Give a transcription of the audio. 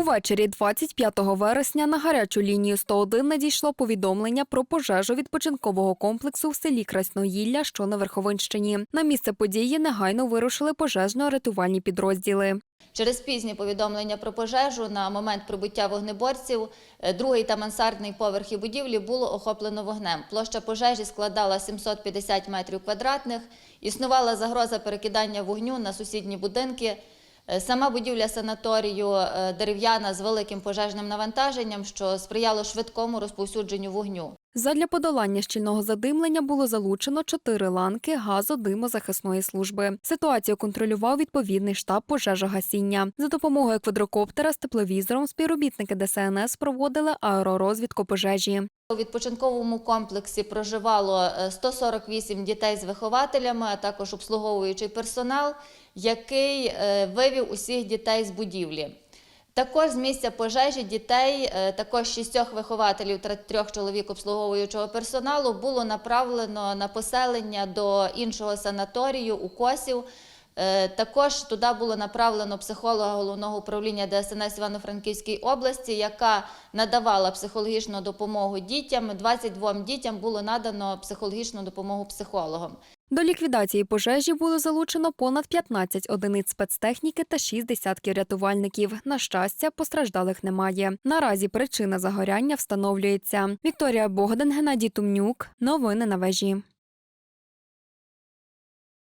Увечері 25 вересня на гарячу лінію 101 надійшло повідомлення про пожежу відпочинкового комплексу в селі Красноїлля, що на Верховинщині. На місце події негайно вирушили пожежно-рятувальні підрозділи. Через пізні повідомлення про пожежу на момент прибуття вогнеборців е, другий та мансардний поверхи будівлі було охоплено вогнем. Площа пожежі складала 750 метрів квадратних. Існувала загроза перекидання вогню на сусідні будинки. Е, Сама будівля санаторію е, дерев'яна з великим пожежним навантаженням, що сприяло швидкому розповсюдженню вогню. Задля подолання щільного задимлення було залучено чотири ланки газодимозахисної служби. Ситуацію контролював відповідний штаб пожежогасіння. За допомогою квадрокоптера з тепловізором співробітники ДСНС проводили аеророзвідку пожежі. У відпочинковому комплексі проживало е, 148 дітей з вихователями, а також обслуговуючий персонал, який е, вивів усіх дітей з будівлі. Також з місця пожежі дітей, е, також шістьох вихователів та трьох чоловік обслуговуючого персоналу було направлено на поселення до іншого санаторію у Косів. Е, Також туди було направлено психолога головного управління ДСНС Івано-Франківській області, яка надавала психологічну допомогу дітям. 22 дітям було надано психологічну допомогу психологам. До ліквідації пожежі було залучено понад 15 одиниць спецтехніки та 6 десятків рятувальників. На щастя, постраждалих немає. Наразі причина загоряння встановлюється. Вікторія Богдан, Геннадій Тумнюк. Новини на вежі.